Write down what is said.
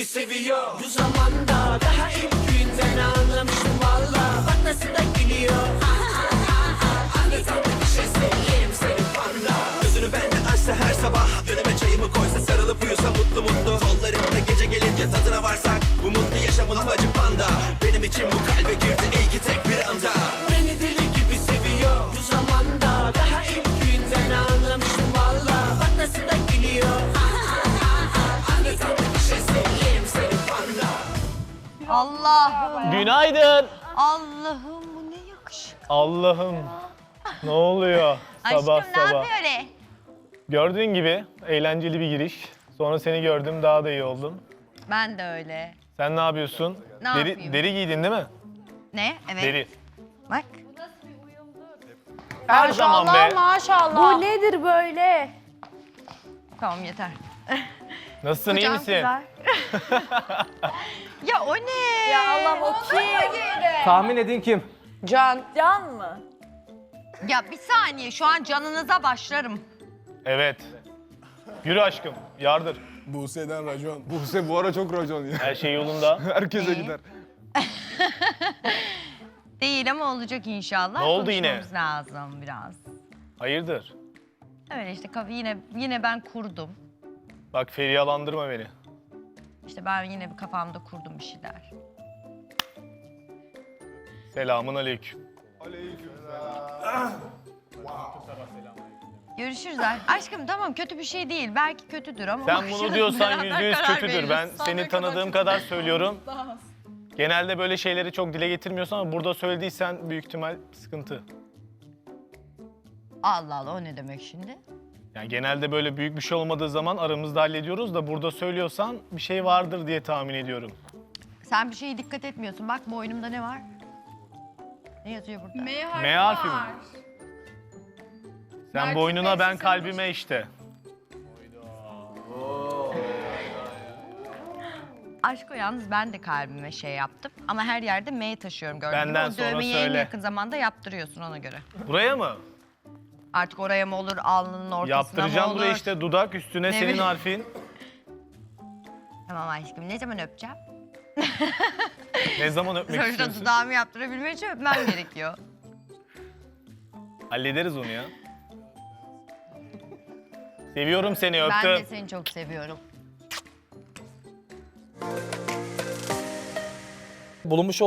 Gibi seviyor. Bu zamanda daha ilk günden anlamıştım valla Bak nasıl da gülüyor Günaydın. Allah'ım bu ne yakışık. Allah'ım. Ne oluyor sabah Aşkım ne sabah? yapıyor öyle? Gördüğün gibi eğlenceli bir giriş. Sonra seni gördüm daha da iyi oldum. Ben de öyle. Sen ne yapıyorsun? Ne deri, yapayım? deri giydin değil mi? Ne? Evet. Deri. Bak. Her zaman be. maşallah. Bu nedir böyle? Tamam yeter. Nasılsın iyi misin? ya o ne? Ya Allah o kim? Tahmin edin kim? Can. Can mı? Ya bir saniye şu an canınıza başlarım. Evet. Yürü aşkım. Yardır. Buse'den racon. Buse bu ara çok racon ya. Her şey yolunda. Herkese İyi. gider. Değil ama olacak inşallah. Ne oldu yine? Konuşmamız lazım biraz. Hayırdır? Öyle işte kafa yine yine ben kurdum. Bak feriyalandırma beni. İşte ben yine bir kafamda kurdum bir şeyler. Selamun aleyküm. Görüşürüz. a- Aşkım tamam kötü bir şey değil. Belki kötüdür ama Sen bunu diyorsan yüzde yüz kötüdür. Ben seni tanıdığım kadar söylüyorum. Genelde böyle şeyleri çok dile getirmiyorsun ama burada söylediysen büyük ihtimal sıkıntı. Allah Allah o ne demek şimdi? Yani genelde böyle büyük bir şey olmadığı zaman aramızda hallediyoruz da burada söylüyorsan bir şey vardır diye tahmin ediyorum. Sen bir şeye dikkat etmiyorsun. Bak boynumda ne var? Ne yazıyor burada? M harfi mi? Sen boynuna ben kalbime işte. Aşk o yalnız ben de kalbime şey yaptım. Ama her yerde M taşıyorum gördüğün gibi. Benden O sonra dövmeyi en söyle. yakın zamanda yaptırıyorsun ona göre. Buraya mı? Artık oraya mı olur, alnının ortasına Yaptıracağım mı olur? buraya işte dudak üstüne Ne senin bileyim. harfin. Tamam aşkım ne zaman öpeceğim? Ne zaman öpmek Sonuçta istiyorsun? dudağımı yaptırabilmek için öpmem gerekiyor. Hallederiz onu ya. Seviyorum seni ben öptüm. de seni çok seviyorum. Bulunmuş